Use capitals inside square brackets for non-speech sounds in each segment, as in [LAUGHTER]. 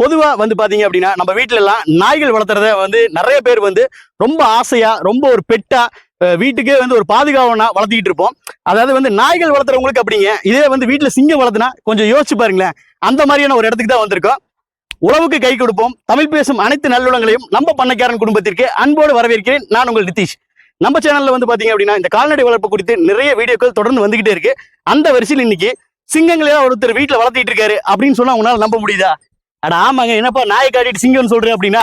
பொதுவாக வந்து பார்த்தீங்க அப்படின்னா நம்ம வீட்டிலலாம் எல்லாம் நாய்கள் வளர்த்துறத வந்து நிறைய பேர் வந்து ரொம்ப ஆசையா ரொம்ப ஒரு பெட்டா வீட்டுக்கே வந்து ஒரு பாதுகாவனா வளர்த்திக்கிட்டு இருப்போம். அதாவது வந்து நாய்கள் வளர்த்துறவங்களுக்கு அப்படிங்க இதே வந்து வீட்டில் சிங்கம் வளர்த்துனா கொஞ்சம் யோசிச்சு பாருங்களேன். அந்த மாதிரியான ஒரு இடத்துக்கு தான் வந்திருக்கோம். உழவுக்கு கை கொடுப்போம். தமிழ் பேசும் அனைத்து நல்லுடங்களையும் நம்ம பண்ணக்காரன் குடும்பத்திற்கு அன்போடு வரவேற்கிறேன். நான் உங்கள் நிதிஷ். நம்ம சேனல்ல வந்து பாத்தீங்க அப்படின்னா இந்த கால்நடை வளர்ப்பு குறித்து நிறைய வீடியோக்கள் தொடர்ந்து வந்துகிட்டே இருக்கு. அந்த வரிசையில் இன்னைக்கு சிங்கங்களே ஒருத்தர் வீட்டில் வளர்த்திட்டு இருக்காரு அப்படின்னு சொன்னா உங்களால் நம்ப முடியுதா? அட ஆமாங்க என்னப்பா நாயை காட்டிட்டு சிங்கம்னு சொல்றேன் அப்படின்னா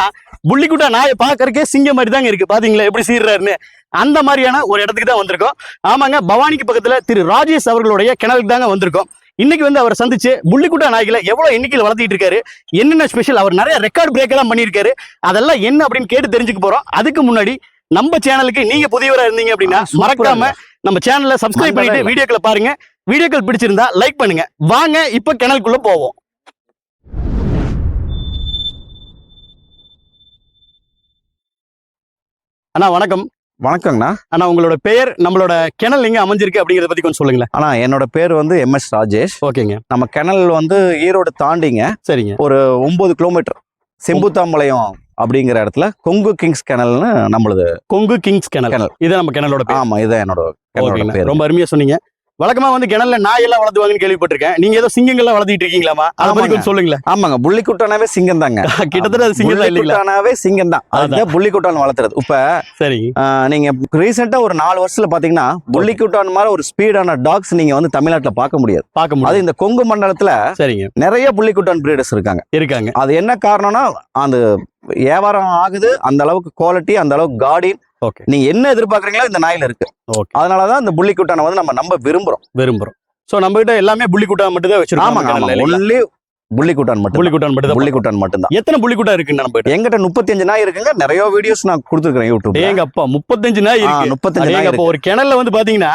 புள்ளிக்குட்டா நாயை பாக்கறக்கே சிங்கம் மாதிரி தாங்க இருக்கு. பாத்தீங்களா? எப்படி சீர்றாருன்னு. அந்த மாதிரியான ஒரு இடத்துக்கு தான் வந்திருக்கோம். ஆமாங்க பவானிக்கு பக்கத்துல திரு ராஜேஷ் அவர்களுடைய கிணறுக்கு தாங்க வந்திருக்கோம். இன்னைக்கு வந்து அவரை சந்திச்சு புள்ளிக்குட்டா நாய்களை எவ்வளவு எண்ணிக்கையில் வளர்த்திட்டு இருக்காரு என்னென்ன ஸ்பெஷல் அவர் நிறைய ரெக்கார்ட் பிரேக் எல்லாம் பண்ணியிருக்காரு அதெல்லாம் என்ன அப்படின்னு கேட்டு தெரிஞ்சுக்க போறோம். அதுக்கு முன்னாடி நம்ம சேனலுக்கு நீங்க புதியவரா இருந்தீங்க அப்படின்னா மறக்காம நம்ம சேனலை சப்ஸ்கிரைப் பண்ணிட்டு. வீடியோக்களை பாருங்க. வீடியோக்கள் பிடிச்சிருந்தா லைக் பண்ணுங்க. வாங்க இப்ப கிணலுக்குள்ள போவோம். அண்ணா வணக்கம். வணக்கங்கண்ணா. அண்ணா உங்களோட பெயர் நம்மளோட கிணல் எங்க அமைஞ்சிருக்கு அப்படிங்கறத பத்தி கொஞ்சம் சொல்லுங்களேன். அண்ணா என்னோட பேர் வந்து எம்எஸ் ராஜேஷ். ஓகேங்க. நம்ம கிணல் வந்து ஈரோடு தாண்டிங்க. சரிங்க. ஒரு ஒன்பது கிலோமீட்டர். செம்புத்தாம்பாளையம் அப்படிங்கிற இடத்துல கொங்கு கிங்ஸ் கிணல்னு நம்மளது கொங்கு கிங்ஸ் கிணல். கிணல். இது நம்ம கிணலோட ஆமா இதுதான் என்னோட ரொம்ப அருமையா சொன்னீங்க. வழக்கமா வந்து கிணல்ல நாய் எல்லாம் வளர்த்துவாங்கன்னு கேள்விப்பட்டிருக்கேன். நீங்க ஏதோ சிங்கங்கள்லாம் வளர்த்திட்டு இருக்கீங்களாமா அதை பத்தி. கொஞ்சம் சொல்லுங்களேன். ஆமாங்க. புள்ளிக்குட்டானாவே சிங்கம் தாங்க [LAUGHS] கிட்டத்தட்ட அது சிங்கம் தான் இல்லைங்களா? புள்ளிக்குட்டானாவே சிங்கம் தான் அதுதான் புள்ளிக்குட்டான் வளர்த்துறது. இப்ப ஆஹ், நீங்க ரீசெண்டா ஒரு நாலு வருஷத்துல பாத்தீங்கன்னா புள்ளிக்குட்டான் மாதிரி ஒரு ஸ்பீடான டாக்ஸ் நீங்க வந்து தமிழ்நாட்டுல பார்க்க முடியாது. பார்க்க அது முடியும் இந்த கொங்கு மண்டலத்துல சரிங்க. நிறைய புள்ளிக்குட்டான் பிரீடர்ஸ் இருக்காங்க. இருக்காங்க. அது என்ன காரணம்னா அந்த வியாபாரம் ஆகுது அந்த அளவுக்கு குவாலிட்டி அந்த அளவுக்கு கார்டின் ஓகே நீங்க என்ன எதிர்பார்க்கறீங்களோ இந்த நாயில இருக்கு. அதனாலதான் இந்த புள்ளிக்குட்டானை வந்து நம்ம நம்ப விரும்புறோம். விரும்புறோம். சோ நம்ம கிட்ட எல்லாமே புள்ளிக்குட்டா மட்டும் தான் வச்சிருக்கோம் ஆமாங்க நம்ம ஆமாங்க. கிணல்ல, இல்லைங்களா? ஒன்லி புள்ளிக்குட்டான் மட்டும் புள்ளிக்குட்டான் மட்டும் தான் எத்தனை புள்ளிக்குட்டா இருக்குன்னு நம்ம கிட்ட? எங்கிட்ட முப்பத்தஞ்சு நாய் இருக்குங்க. நிறைய வீடியோஸ் நான் கொடுத்துருக்கேன் யூடியூப் ஏங்க அப்பா முப்பத்தஞ்சு நாய் இருக்கு. முப்பத்தஞ்சு நாய் ஒரு கிணல்ல வந்து பாத்தீங்கன்னா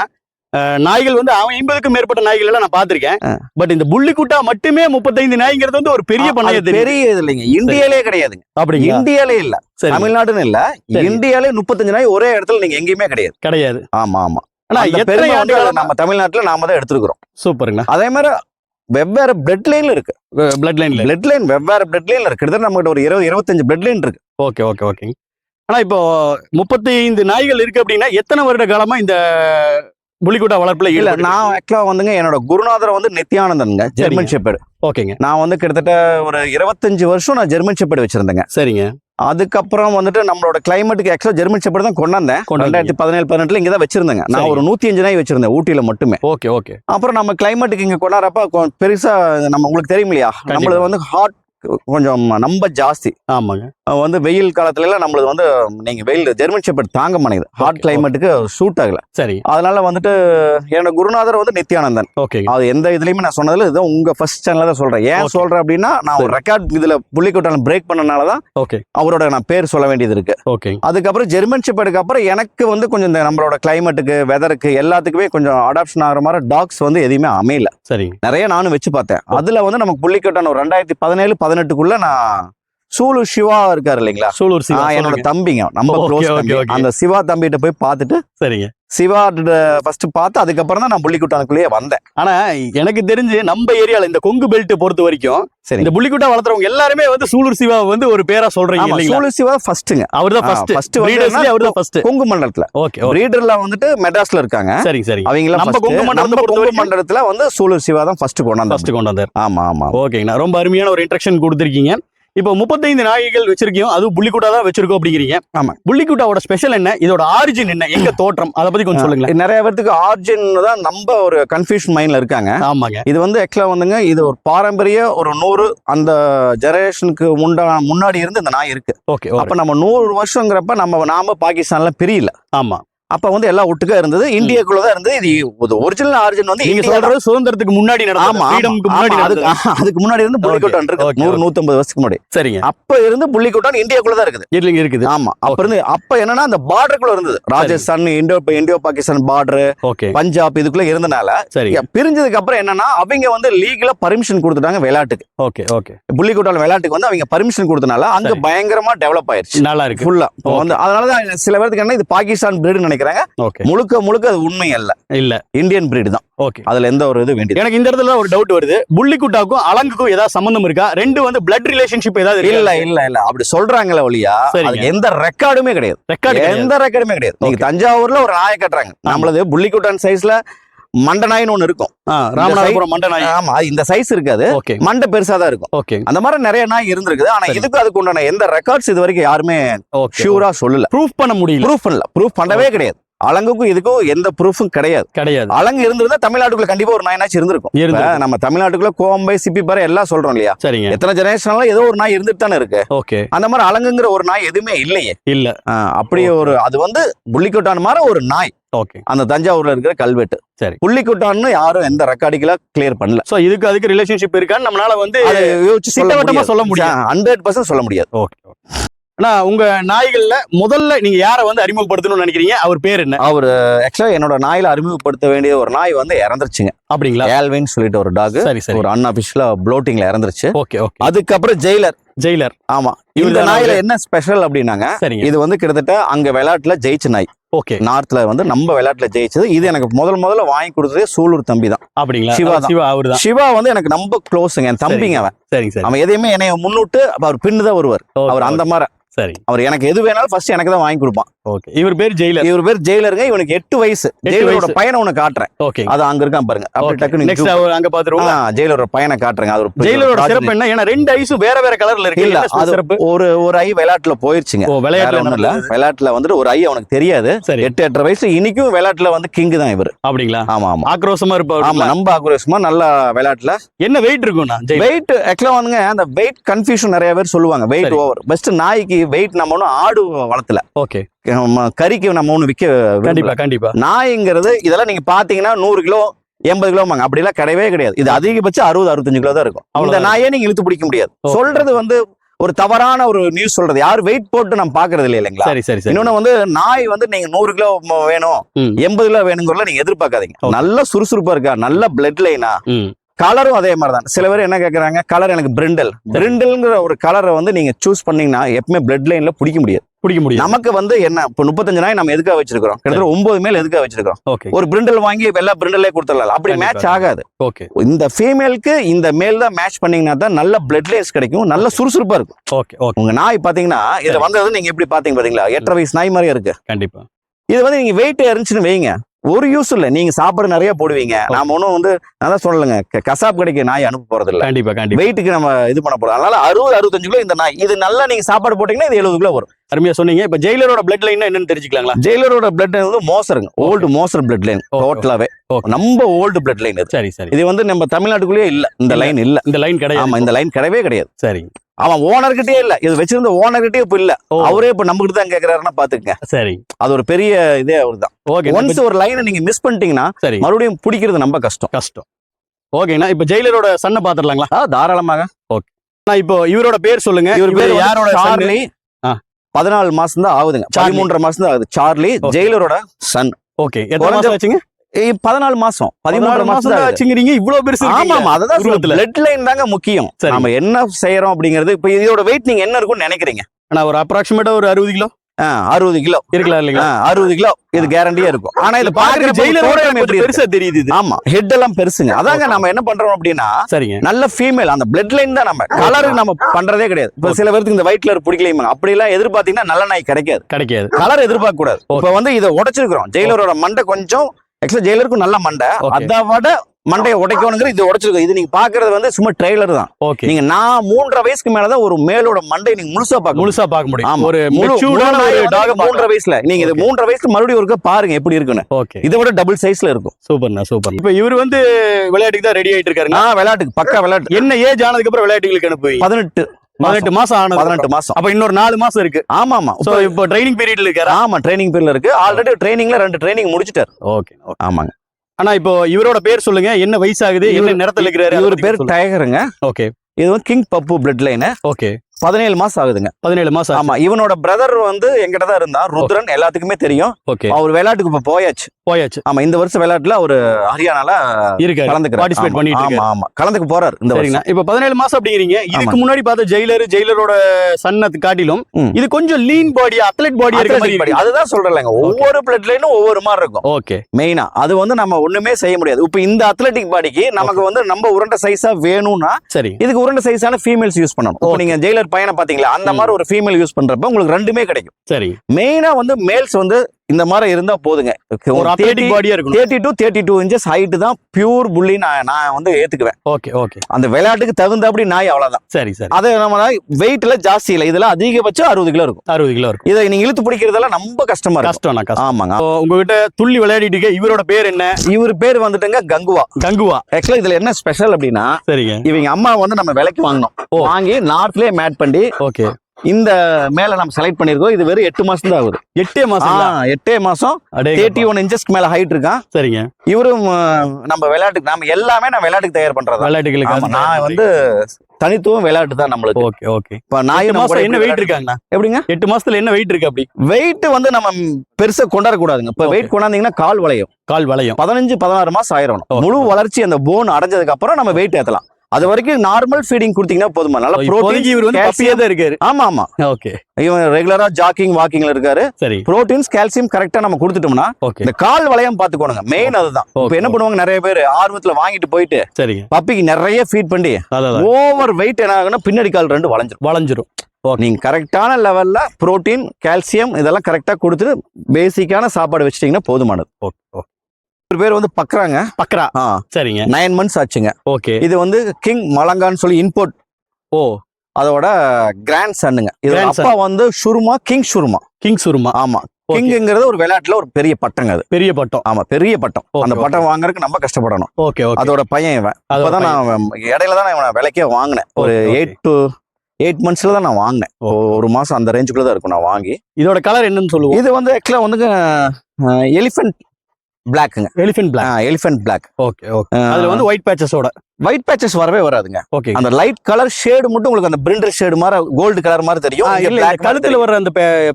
நாய்கள் வந்து அவன் ஐம்பதுக்கும் மேற்பட்ட நாய்கள் எல்லாம் நான் பாத்திருக்கேன். பட் இந்த புள்ளிக்குட்டா மட்டுமே முப்பத்தைந்து நாய்ங்கிறது வந்து ஒரு பெரிய அது பண்ணைய தெரியும் பெரிய இது இல்லைங்க. இந்தியாலே கிடையாதுங்க. அப்படிங்களா? இந்தியாலே இல்ல. தமிழ்நாடுன்னு இல்ல. இந்தியாலே முப்பத்தஞ்சு நாய் ஒரே இடத்துல நீங்க எங்கேயுமே கிடையாது. கிடையாது. ஆமா ஆமா. ஆனா எத்தனை ஆண்டுகளா நம்ம தமிழ்நாட்டுல நாம தான் எடுத்துருக்கிறோம். சூப்பருங்க. அதே மாதிரி வெவ்வேறு பிளட் லைன்ல இருக்கு. பிளட் லைன்ல பிளட் லைன் வெவ்வேறு பிளட் லைன்ல இருக்கு. கிட்டத்தட்ட நம்ம ஒரு இருபது இருபத்தஞ்சு பிளட் லைன் இருக்கு. ஓகே ஓகே ஓகேங்க. ஆனா இப்போ முப்பத்தி ஐந்து நாய்கள் இருக்கு அப்படின்னா எத்தனை வருட காலமா இந்த புலிக்குட்டா வளர்ப்புல இல்ல நான் ஆக்சுவலா வந்துங்க என்னோட குருநாதர் வந்து நித்யானந்தனுங்க ஜெர்மன் ஷெப்பர்டு ஓகேங்க. நான் வந்து கிட்டத்தட்ட ஒரு இருபத்தஞ்சு வருஷம் நான் ஜெர்மன் ஷெப்பர்டு வச்சிருந்தேங்க. சரிங்க. அதுக்கப்புறம் வந்துட்டு நம்மளோட கிளைமேட்டுக்கு ஆக்சுவலா ஜெர்மன் ஷெப்பர்டு தான் கொண்டாந்தேன். ரெண்டாயிரத்தி பதினேழு பதினெட்டுல இங்க தான் வச்சிருந்தேங்க. நான். ஒரு நூத்தி அஞ்சு நாய் வச்சிருந்தேன் ஊட்டியில மட்டுமே. Okay okay. அப்புறம் நம்ம கிளைமேட்டுக்கு இங்க கொண்டாடுறப்ப பெருசா நம்ம உங்களுக்கு தெரியும் இல்லையா நம்மளது வந்து ஹாட் கொஞ்சம் ரொம்ப ஜாஸ்தி. ஆமாங்க. வந்து வெயில் காலத்துல எல்லாம் நம்மளது வந்து நீங்க வெயில் ஜெர்மன் ஷெப்பர்ட் தாங்க மாட்டேங்குது. ஹாட் கிளைமேட்டுக்கு சூட் ஆகல. சரிங்க அதனால வந்துட்டு என்னோட குருநாதர் வந்து நித்யானந்தன். ஓகேங்க அது எந்த இதுலயுமே நான் சொன்னதுல இதுதான் உங்க ஃபர்ஸ்ட் சேனல்ல தான் சொல்றேன். ஏன். சொல்றேன் அப்படின்னா நான் ஒரு ரெக்கார்ட் இதுல புள்ளிக்கோட்டால பிரேக் பண்ணனால தான் ஓகே அவரோட நான் பேர் சொல்ல வேண்டியது இருக்கு. ஓகேங்க அதுக்கப்புறம் ஜெர்மன் ஷெப்பர்டுக்கு அப்புறம் எனக்கு வந்து கொஞ்சம் இந்த நம்மளோட கிளைமேட்டுக்கு வெதருக்கு எல்லாத்துக்குமே கொஞ்சம் அடாப்ஷன் ஆகிற மாதிரி டாக்ஸ் வந்து எதுவுமே அமையல. சரிங்க நிறைய நானும் வச்சு பார்த்தேன். அதுல வந்து நமக்கு புள்ளிக்கோட்டான ஒரு ரெண்டாயிரத்தி பதினேழு பதினெட்டுக்குள்ளே நான் சூலு சிவா இருக்காரு இல்லைங்களா? சூலூர் சிவா என்னோட. தம்பிங்க. நம்ம க்ளோஸ். அந்த சிவா தம்பிகிட்ட போய் பார்த்துட்டு சரிங்க. சிவா ஃபர்ஸ்ட் பார்த்து அதுக்கப்புறம் தான் நான் புள்ளிக்குட்டானுக்குள்ளேயே வந்தேன். ஆனா எனக்கு தெரிஞ்சு நம்ம ஏரியால இந்த கொங்கு பெல்ட் பொறுத்த வரைக்கும் சரி. இந்த புள்ளிக்குட்டா வளர்த்துறவங்க எல்லாருமே வந்து சூலூர் சிவா வந்து ஒரு பேரா சொல்றீங்க ஆமா இல்லைங்களா? சூலு சிவா ஃபர்ஸ்ட்டுங்க அவர்தான் ஆ, ஃபர்ஸ்ட் வந்து பிரீடர்ஸ்லயே அவர்தான் ஃபர்ஸ்ட் கொங்கு மண்டலத்துல. ஓகே பிரீடர்ல வந்துட்டு மெட்ராஸ்ல இருக்காங்க. சரிங்க சரிங்க அவங்கள நம்ம கொங்கு மண்டலத்தை பொறுத்த கொங்கு மண்டலத்துல வந்து சூலூர் சிவா தான் ஃபர்ஸ்ட் கொண்டாந்து ஃபர்ஸ்ட் கொண்டு வந்தார் ஆமா. ஆமா ஓகேங்கண்ணா ரொம்ப அருமையான ஒரு இன்ட்ரக்ஷன் கொடுத்துருக்கீங்க. இப்போ முப்பத்தைந்து நாய்கள் வச்சிருக்கோம் அதுவும் புள்ளிக்குட்டா தான் வச்சிருக்கோம் அப்படிங்கிறீங்க. ஆமா. புள்ளிக்குட்டாவோட ஸ்பெஷல் என்ன? இதோட ஆரிஜின் என்ன? எங்க [CLEARS THROAT] தோற்றம்? அதை பத்தி கொஞ்சம் சொல்லுங்களேன். நிறைய பேர்த்துக்கு ஆர்ஜின் தான் நம்ம ஒரு கன்ஃபியூஷன் மைண்ட்ல இருக்காங்க. ஆமாங்க. இது வந்து ஆக்சுவலா வந்துங்க இது ஒரு பாரம்பரிய ஒரு நூறு அந்த ஜெனரேஷனுக்கு முண்டா முன்னாடி இருந்து இந்த நாய் இருக்கு. ஓகே அப்ப நம்ம நூறு வருஷங்கிறப்ப நம்ம நாம பாகிஸ்தான்ல பிரியல. ஆமா. அப்ப வந்து எல்லாம் ஒட்டுக்கா இருந்தது. இந்தியாக்குள்ள தான் இருந்தது. இது ஒரிஜினல் ஆரிஜின் வந்து நீங்க. சொல்றது சுதந்திரத்துக்கு முன்னாடி நடந்தது. அதுக்கு முன்னாடி இருந்து புள்ளிக்கோட்டான் இருக்கு. நூறு okay. நூத்தம்பது வருஷத்துக்கு முன்னாடி. சரிங்க. அப்ப இருந்து புள்ளிக்கோட்டான் இந்தியாக்குள்ள தான் இருக்குது. இல்லைங்க இருக்குது. ஆமா அப்ப இருந்து அப்ப என்னன்னா அந்த பார்டருக்குள்ள இருந்தது. ராஜஸ்தான் இந்தோ இந்தியோ பாகிஸ்தான் பார்டர் பஞ்சாப் இதுக்குள்ள இருந்தனால சரிங்க. பிரிஞ்சதுக்கு அப்புறம் என்னன்னா அவங்க வந்து லீகலா பர்மிஷன் கொடுத்துட்டாங்க விளையாட்டுக்கு. ஓகே ஓகே புள்ளிக்கோட்டான் விளையாட்டுக்கு வந்து அவங்க பர்மிஷன் கொடுத்தனால அங்க சரி. பயங்கரமா டெவலப் ஆயிருச்சு. நல்லா இருக்கு. ஃபுல்லா வந்து அதனாலதான் சில பேருக்கு என்ன இது பாகிஸ்தான் பிரீடு நினைக்கிறாங்க. முழுக்க முழுக்க அது உண்மை அல்ல. இல்ல. இந்தியன் பிரீடு தான். ஓகே. அதுல எந்த ஒரு இது வேண்டியது எனக்கு இந்த இடத்துல ஒரு டவுட் வருது. புள்ளிக்குட்டாக்கும் அலங்குக்கும் ஏதாவது சம்பந்தம் இருக்கா? ரெண்டு வந்து பிளட் ரிலேஷன்ஷிப் ஏதாவது இல்ல இல்ல இல்ல. அப்படி சொல்றாங்களே ஒழியா எந்த ரெக்கார்டுமே கிடையாது. ரெக்கார்டு எந்த ரெக்கார்டுமே கிடையாது. நீங்க தஞ்சாவூர்ல ஒரு நாயை கட்டுறாங்க. நம்மளது புள்ளிக்குட்டான் சைஸ்ல மண்டை நாயின்னு ஒண்ணு இருக்கும். ராமநாதபுரம் மண்டை நாய் ஆமா இந்த சைஸ் இருக்காது. ஓகே. மண்டை பெருசா தான் இருக்கும். ஓகே. அந்த மாதிரி நிறைய நாய் இருந்திருக்குது. ஆனா. இதுக்கு அதுக்கு உண்டான எந்த ரெக்கார்ட்ஸ் இது வரைக்கும் யாருமே ஷூரா சொல்லல. ப்ரூஃப் பண்ண முடியல. ப்ரூஃப் பண்ணல. ப்ரூஃப் பண்ணவே கிடையாது. அலங்குக்கும் இதுக்கும் எந்த ப்ரூஃபும் கிடையாது. கிடையாது. அலங்கு இருந்திருந்தா தமிழ்நாட்டுக்குள்ள கண்டிப்பா ஒரு நாய்னாச்சும் இருந்திருக்கும். நம்ம தமிழ்நாட்டுக்குள்ள கோம்பை சிப்பிப்பாறை எல்லாம் சொல்றோம் இல்லையா? சரிங்க. எத்தனை ஜெனரேஷனால ஏதோ ஒரு நாய் இருந்துட்டு தானே இருக்கு. ஓகே. அந்த மாதிரி அலங்குங்கிற ஒரு நாய் எதுவுமே இல்லையே. இல்ல. அப்படி ஒரு அது வந்து புள்ளிக்கொட்டான் மாதிரி ஒரு நாய். ஓகே. அந்த தஞ்சாவூர்ல இருக்கிற கல்வெட்டு. சரி. புள்ளிக்கொட்டான்னு யாரும் எந்த ரெக்கார்டிக்கலா கிளியர் பண்ணல. சோ இதுக்கு அதுக்கு ரிலேஷன்ஷிப் இருக்கான்னு நம்மளால வந்து திட்டவட்டமா சொல்ல முடியாது. ஹண்ட்ரட் பர்சன்ட் சொல்ல முடியாது. ஓகே. ஆனா உங்க நாய்கள்ல முதல்ல நீங்க யாரை வந்து அறிமுகப்படுத்தணும்னு நினைக்கிறீங்க? அவர் பேர் என்ன? அவர் ஆக்சுவலா என்னோட நாயில அறிமுகப்படுத்த வேண்டிய ஒரு நாய் வந்து இறந்துருச்சுங்க. அப்படிங்களா? ஏல்வின் சொல்லிட்டு ஒரு டாக் சரி சரி. ஒரு அன்அபிஷியலா ப்ளோட்டிங்ல இறந்துருச்சு. Okay okay. அதுக்கப்புறம் ஜெயிலர் ஜெயிலர் ஆமா. இந்த தானா நாயில என்ன ஸ்பெஷல் அப்படின்னாங்க இது வந்து கிட்டத்தட்ட அங்க விளையாட்டுல ஜெயிச்ச நாய். ஓகே. நார்த்ல வந்து நம்ம விளையாட்டுல ஜெயிச்சது. இது எனக்கு முதல் முதல்ல வாங்கி கொடுத்ததே சூலூர் தம்பி தான். அப்படிங்களா? சிவா தான். சிவா அவர்தான் சிவா வந்து எனக்கு ரொம்ப க்ளோஸுங்க என் தம்பிங்க அவன். சரிங்க சரி அவன் எதையுமே என்னைய முன்னுட்டு அவர் பின்னு தான் வருவார் அவர் அந்த மாதிரி. சரி. அவர் எனக்கு எது வேணாலும் ஃபர்ஸ்ட் எனக்கு தான் வாங்கி கொடுப்பான். ஓகே. இவர் பேர் ஜெயிலர். இவர் பேர் ஜெயிலருங்க. இவனுக்கு எட்டு வயசு. ஜெயிலரோட. பையனை உனக்கு காட்டுறேன். ஓகே. அது அங்க இருக்கான் பாருங்க. அப்படி டக்குனு நெக்ஸ்ட் அவர் அங்க பாத்துருவோம். ஜெயிலரோட பையனை காட்டுறேங்க. அது ஒரு ஜெயிலரோட. சிறப்பு என்ன? ஏன்னா ரெண்டு ஐஸும் வேற வேற கலர்ல இருக்கு. இல்ல அது ஒரு ஒரு ஐ விளையாட்டுல போயிருச்சுங்க. விளையாட்டுல ஒண்ணும் இல்ல. விளையாட்டுல வந்துட்டு ஒரு ஐ அவனுக்கு தெரியாது. சரி. எட்டு எட்டரை வயசு. இன்னைக்கும் விளையாட்டுல வந்து கிங் தான் இவர். அப்படிங்களா? ஆமா ஆமா. ஆக்ரோஷமா ஆமா இருப்பாரு நம்ம ஆகுரேஷமா நல்லா விளையாட்டுல. என்ன வெயிட் ஜெயிலர். வெயிட் ஆக்சுவலா வந்துங்க அந்த வெயிட் கன்ஃபியூஷன் நிறைய பேர் சொல்லுவாங்க. வெயிட். ஓவர் பெஸ்ட் நாய்க்கு வெயிட் நம்ம ஒன்றும் ஆடு வளர்த்தல. ஓகே. கறிக்கு நம்ம ஒன்று விற்க விரும்பல. கண்டிப்பா கண்டிப்பா. நாய்ங்கிறது இதெல்லாம் நீங்க பாத்தீங்கன்னா நூறு கிலோ எண்பது கிலோமாங்க அப்படிலாம் கிடையவே கிடையாது. இது அதிகபட்சம் அறுபது அறுபத்தஞ்சு கிலோ தான் இருக்கும். அவ்வளவுதான். நாயை நீங்க இழுத்து பிடிக்க முடியாது. சொல்றது வந்து ஒரு தவறான ஒரு நியூஸ் சொல்றது. யாரும் வெயிட் போட்டு நம்ம பாக்குறது இல்லை இல்லைங்களா? சரி சரி சரி. இன்னொன்னு வந்து நாய் வந்து நீங்க நூறு கிலோ வேணும். எண்பது கிலோ வேணுங்கிறத நீங்க எதிர்பார்க்காதீங்க. நல்ல சுறுசுறுப்பா இருக்கா? நல்ல பிளட் லைனா கலரும் அதே மாதிரி தான் சில பேர் என்ன கேக்குறாங்க? கலர் எனக்கு பிரிண்டல் பிரிண்டல்ங்கிற ஒரு கலரை வந்து நீங்க சூஸ் பண்ணீங்கன்னா எப்பவுமே பிளட் லைன்ல பிடிக்க முடியாது. பிடிக்க முடியும் நமக்கு வந்து என்ன இப்போ முப்பத்தஞ்சு நாய் நம்ம எதுக்காக வச்சிருக்கிறோம்? கிட்டத்தட்ட ஒன்பது மேல் எதுக்காக வச்சிருக்கிறோம்? ஒரு பிரிண்டல் வாங்கி எல்லா பிரிண்டலே கொடுத்துடலாம். அப்படி. மேட்ச் ஆகாது. ஓகே. இந்த ஃபீமேலுக்கு இந்த மேல் தான் மேட்ச் பண்ணீங்கன்னா தான் நல்ல பிளட் லைன்ஸ் கிடைக்கும் நல்ல சுறுசுறுப்பா இருக்கும். Okay okay. உங்க நாய் பாத்தீங்கன்னா இதுல. வந்தது நீங்க எப்படி பாத்தீங்க பாத்தீங்களா? எட்டரை வயசு நாய் மாதிரியே இருக்கு. கண்டிப்பா. இது வந்து நீங்க வெயிட் இருந்துச்சுன்னு வைங்க. ஒரு யூஸ் இல்ல. நீங்க சாப்பாடு நிறைய போடுவீங்க. நாம ஒன்றும் வந்து தான் சொல்லலைங்க. கசாப் கடைக்கு நாய் அனுப்ப போறது இல்ல கண்டிப்பா கண்டிப்பா. வெயிட்டுக்கு நம்ம இது பண்ண போறோம். அதனால அறுபது அறுபத்தஞ்சு கிலோ இந்த நாய். இது நல்லா நீங்க சாப்பாடு போட்டீங்கன்னா இது எழுபது கிலோ வரும். அருமையா சொன்னீங்க. இப்ப ஜெயிலரோட பிளட் லைன் என்னன்னு தெரிஞ்சுக்கலாங்களா? ஜெயிலரோட பிளட் வந்து மோசருங்க ஓல்டு மோசர் பிளட் லைன். டோட்டலாவே. நம்ம ஓல்டு பிளட் லைன் சரி சரி. இது வந்து நம்ம தமிழ்நாட்டுக்குள்ளேயே இல்ல. இந்த. லைன் இல்ல. இந்த லைன் கிடையாது. ஆமா இந்த லைன் கிடையவே கிடையாது. சரி அவன் ஓனர்கிட்டயே இல்ல. இது வச்சிருந்த ஓனர்கிட்டயே இப்ப இல்ல. அவரே இப்ப நம்ம கிட்ட தான் கேக்குறாருன்னா பாத்துக்கங்க. சரி. அது ஒரு பெரிய இதே அவர்தான். ஓகே ஒன்ஸ் ஒரு லைனை நீங்க மிஸ் பண்ணிட்டீங்கன்னா சரி. மறுபடியும் பிடிக்கிறது ரொம்ப கஷ்டம். கஷ்டம். ஓகேண்ணா இப்ப ஜெயிலரோட சன்னை பாத்துடலாங்களா? தாராளமாக. நான் இப்போ இவரோட பேர் சொல்லுங்க. இவர் பேர் யாரோட? சார்லி. பதினாலு மாசம் தான் ஆகுதுங்க. பதிமூன்றரை மாசம் தான் ஆகுது சார்லி. ஜெயிலரோட சன். ஓகே எத்தனை மாசம் ஆச்சுங்க? பதினாலு மாசம். பதிமூணு மாசம். ஆச்சுங்கிறீங்க. இவ்வளவு பெருசு ஆமா. ஆமா உருவத்துல. பிளட் லைன் தாங்க முக்கியம். நம்ம என்ன செய்யறோம் அப்படிங்கிறது இப்ப இதோட வெயிட் நீங்க என்ன இருக்கும்னு நினைக்கிறீங்க? ஆனா ஒரு அப்ராக்சிமேட்டா ஒரு அறுபது கிலோ? அறுபது கிலோ. இருக்கலாம் இல்லைங்களா? அறுபது கிலோ. இது கேரண்டியா இருக்கும். ஆனா இது பாக்குற ஜெயிலரோட எப்படி பெருசா தெரியுது இது. ஆமா ஹெட் எல்லாம் பெருசுங்க. அதாங்க நம்ம என்ன பண்றோம் அப்படின்னா சரிங்க. நல்ல ஃபீமேல் அந்த பிளட் லைன் தான் நம்ம. கலருக்கு நம்ம பண்றதே கிடையாது. இப்ப சில பேருக்கு இந்த ஒயிட் கலர் பிடிக்கலையுமா அப்படி எல்லாம் எதிர்பார்த்தீங்கன்னா நல்ல நாய் கிடைக்காது. கிடைக்காது. கலர் எதிர்பார்க்க கூடாது இப்ப வந்து இதை உடைச்சிருக்கிறோம். ஜெயிலரோட மண்டை கொஞ்சம் ஆக்சுவலா ஜெயிலருக்கும் நல்ல மண்டை. அதை விட மண்டையை உடைக்கணுங்கிற இது உடைச்சிருக்கோம் இது நீங்க பாக்குறது வந்து சும்மா ட்ரெய்லர் தான். ஓகே நீங்க நான் மூன்றரை வயசுக்கு மேலதான் ஒரு மேலோட மண்டையை நீங்க முழுசா பார்க்க முழுசா பார்க்க முடியும். ஒரு மூன்றரை வயசுல. நீங்க இது. மூன்றரை வயசுல மறுபடியும் ஒருக்க பாருங்க எப்படி இருக்குன்னு. ஓகே இதை விட டபுள் சைஸ்ல இருக்கும். சூப்பர்ண்ணா சூப்பர் இப்போ இவர் வந்து விளையாட்டுக்கு தான் ரெடி ஆயிட்டு இருக்காருங்க நான் விளையாட்டுக்கு பக்கா விளையாட்டு. என்ன ஏஜ் ஆனதுக்கு அப்புறம் விளையாட்டுகளுக்கு அனுப்புவீங்க? பதினெட்டு. பதினெட்டு மாசம் ஆனது பதினெட்டு மாசம். அப்ப இன்னொரு நாலு மாசம் இருக்கு. ஆமா ஆமா சோ இப்போ ட்ரைனிங் பீரியட்ல இருக்காரா? ஆமா ட்ரைனிங் பீரியட்ல இருக்கு. ஆல்ரெடி ட்ரைனிங்ல ரெண்டு ட்ரைனிங் முடிச்சிட்டாரு. ஓகே ஆமாங்க. ஆனா இப்போ இவரோட பேர் சொல்லுங்க. என்ன வயசாகுது? என்ன இவரு- நேரத்துல இருக்கிறாரு? இவர் பேர் டைகருங்க. ஓகே இது வந்து king Pappu blood line okay பதினேழு மாசம் ஆகுதுங்க. பதினேழு மாசம் ஆமா இவனோட பிரதர் வந்து எங்கிட்ட தான் இருந்தான். ருத்ரன் எல்லாத்துக்குமே தெரியும். ஓகே அவர் விளையாட்டுக்கு இப்ப போயாச்சு. போயாச்சு. ஆமா இந்த வருஷம் விளையாட்டுல அவரு ஹரியானால இருக்காரு. கலந்துக்கிறார். ஆமா, பண்ணிட்டு ஆமா ஆமா. கலந்துக்க போறாரு இந்த சரிங்கண்ணா. இப்ப பதினேழு மாசம் அப்படிங்கிறீங்க. இதுக்கு. முன்னாடி பார்த்த ஜெயிலர் ஜெயிலரோட சன்னத்து காட்டிலும். இது கொஞ்சம் லீன் பாடி அத்லெட் பாடி இருக்க. அதுதான் சொல்றேன்லங்க. ஒவ்வொரு பிளட் லைனும் ஒவ்வொரு மாதிரி இருக்கும். ஓகே மெயினா அது வந்து நம்ம ஒண்ணுமே செய்ய முடியாது. இப்ப இந்த அத்லெட்டிக் பாடிக்கு நமக்கு வந்து நம்ம உருண்டை சைஸா வேணும்னா சரி. இதுக்கு உருண்டை சைஸான ஃபீமேல்ஸ் யூஸ் பண்ணணும். இப்போ. நீங்க ஜெயிலர் பையனை பாத்தீங்களா அந்த. மாதிரி ஒரு ஃபீமேல் யூஸ் பண்றப்ப உங்களுக்கு ரெண்டுமே கிடைக்கும். சரி. மெயினா வந்து மேல்ஸ் வந்து இந்த மாதிரி இருந்தா போதுங்க. ஒரு அத்லெட்டிக் பாடியா இருக்கணும் thirty to thirty two inches height தான் பியூர் புள்ளி நான் நான் வந்து ஏத்துக்குவேன். ஓகே ஓகே அந்த விளையாட்டுக்கு தகுந்தபடி நாய் அவ்வளவுதான். சரி சரி. அதை நம்ம வெயிட்ல ஜாஸ்தி இல்லை. இதெல்லாம் அதிகபட்சம் அறுபது கிலோ இருக்கும். அறுபது கிலோ இருக்கும். இதை நீங்க இழுத்து பிடிக்கிறதெல்லாம் ரொம்ப கஷ்டமா இருக்கும். கஷ்டம். ஆமாங்க. உங்ககிட்ட துள்ளி விளையாடிட்டு இவரோட பேர் என்ன? இவர் பேர் வந்துட்டுங்க கங்குவா. கங்குவா. ஆக்சுவலா இதுல என்ன ஸ்பெஷல் அப்படின்னா சரிங்க. இவங்க அம்மா வந்து நம்ம விலைக்கு வாங்கினோம். வாங்கி நார்த்லயே மேட் பண்ணி ஓகே இந்த மேல நம்ம செலக்ட் பண்ணிருக்கோம். இது வெறும் எட்டு மாசம் தான் ஆகுது. எட்டே மாசம் எட்டே மாசம். அடே தேர்ட்டி ஒன் இன்ச்சஸ்க்கு மேல ஹைட் இருக்கான். சரிங்க. இவரும் நம்ம விளையாட்டுக்கு நம்ம எல்லாமே நான் விளையாட்டுக்கு தயார் பண்றதா விளையாட்டுகளுக்கு நான் வந்து தனித்துவம் விளையாட்டு தான் நம்மளுக்கு. Okay okay. இப்ப நாய் எட்டு நம்ம கூட மாசம் என்ன வெயிட் இருக்காங்கண்ணா? எப்படிங்க? எட்டு மாசத்துல என்ன வெயிட் இருக்கு அப்படி? வெயிட் வந்து நம்ம பெருசா கொண்டாட கூடாதுங்க இப்ப. வெயிட் கொண்டாந்தீங்கன்னா கால் வளையும். கால் வளையம். பதினஞ்சு பதினாறு மாசம் ஆயிரும். முழு வளர்ச்சி அந்த போன் அடைஞ்சதுக்கு அப்புறம் நம்ம வெயிட் ஏத்தலாம். அது வரைக்கும் நார்மல் ஃபீடிங் கொடுத்தீங்கன்னா போதுமா? நல்ல ப்ரோட்டீன் இவர் வந்து பப்பியா தான் இருக்காரு. ஆமா ஆமா ஓகே. இவன் ரெகுலரா ஜாக்கிங் வாக்கிங்ல இருக்காரு. சரி. புரோட்டீன்ஸ் கால்சியம் கரெக்டா நம்ம கொடுத்துட்டோம்னா இந்த கால் வளையம் பாத்துக்கோணுங்க மெயின் அதுதான். இப்ப. என்ன பண்ணுவாங்க? நிறைய பேர் ஆர்வத்துல வாங்கிட்டு போயிட்டு சரிங்க பப்பிக்கு நிறைய ஃபீட் பண்ணி ஓவர் வெயிட் என்ன ஆகுன்னா பின்னாடி கால் ரெண்டு வளைஞ்சிரும். வளைஞ்சிரும். நீங்க கரெக்டான லெவல்ல புரோட்டீன் கால்சியம் இதெல்லாம் கரெக்டா கொடுத்துட்டு பேசிக்கான சாப்பாடு வச்சிட்டீங்கன்னா போதுமானது. Okay okay. ஒரு பேர் வந்து பக்ராங்க. பக்ரா. சரிங்க. நைன் மந்த்ஸ் ஆச்சுங்க. ஓகே. இது வந்து கிங் மலங்கான்னு சொல்லி இம்போர்ட் ஓ. அதோட கிராண்ட் சன்னுங்க இது. அப்பா வந்து ஷுருமா கிங் ஷுருமா கிங் சுருமா ஆமா. Okay. கிங்ங்கிறது ஒரு விளையாட்டுல ஒரு பெரிய பட்டங்க அது. பெரிய பட்டம். ஆமா பெரிய பட்டம். Okay, அந்த okay. பட்டம் வாங்குறதுக்கு நம்ம கஷ்டப்படணும். Okay okay. அதோட பையன் இவன். இப்பதான் நான் இடையில தான் நான் இவனை விலைக்கே வாங்கினேன். ஒரு Okay, okay. Eight to eight மந்த்ஸ்ல தான் நான் வாங்கினேன். Okay. ஒரு மாசம் அந்த ரேஞ்சுக்குள்ள தான் இருக்கும் நான் வாங்கி. இதோட கலர் என்னன்னு சொல்லுவோம்? இது வந்து ஆக்சுவலா வந்து elephant பிளாக்குங்க elephant black elephant black okay okay அதுல வந்து ஒயிட் பேச்சஸோட ஒயிட் பேச்சஸ் வரவே வராதுங்க. ஓகே அந்த லைட் கலர் ஷேடு மட்டும் உங்களுக்கு அந்த பிரிண்டல் ஷேடு மாதிரி கோல்டு கலர் மாதிரி தெரியும். கழுத்துல. வர்ற அந்த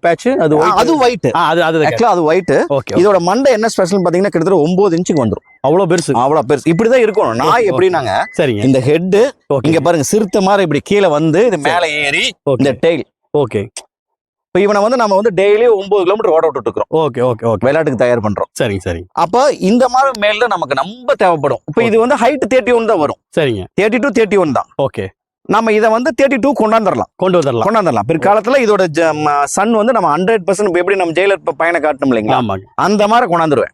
பேட்ச் அது. அது ஒயிட் அது அது ஆக்சுவலா அது ஒயிட் ஓகே இதோட மண்டை என்ன ஸ்பெஷல் பாத்தீங்கன்னா கிட்டத்தட்ட ஒன்பது இன்ச்சுக்கு வந்துரும். அவ்வளவு பெருசு. அவ்வளவு பெருசு. இப்படிதான் இருக்கணும். நாய். எப்படின்னாங்க சரிங்க. இந்த ஹெட் இங்க பாருங்க சிறுத்தை மாதிரி இப்படி கீழே வந்து இது மேல ஏறி இந்த டெய்ல் ஓகே இப்ப இவனை வந்து நம்ம வந்து டெய்லி ஒன்பது கிலோமீட்டர் ஓட விட்டுட்டு இருக்கிறோம். ஓகே ஓகே ஓகே விளையாட்டுக்கு தயார் பண்றோம். சரிங்க சரிங்க அப்ப இந்த மாதிரி மேல நமக்கு ரொம்ப தேவைப்படும். இப்ப இது வந்து ஹைட் தேர்ட்டி ஒன் தான் வரும். சரிங்க. தேர்ட்டி டூ தேர்ட்டி ஒன் தான். ஓகே நம்ம இதை வந்து தேர்ட்டி டூ கொண்டாந்துடலாம் கொண்டு வந்துடலாம் கொண்டாந்துடலாம் பிற்காலத்துல இதோட சன் வந்து நம்ம ஹண்ட்ரட் பர்சன்ட் எப்படி நம்ம ஜெயிலர் பையனை காட்டணும் இல்லைங்களா? அந்த மாதிரி கொண்டாந்துருவேன்.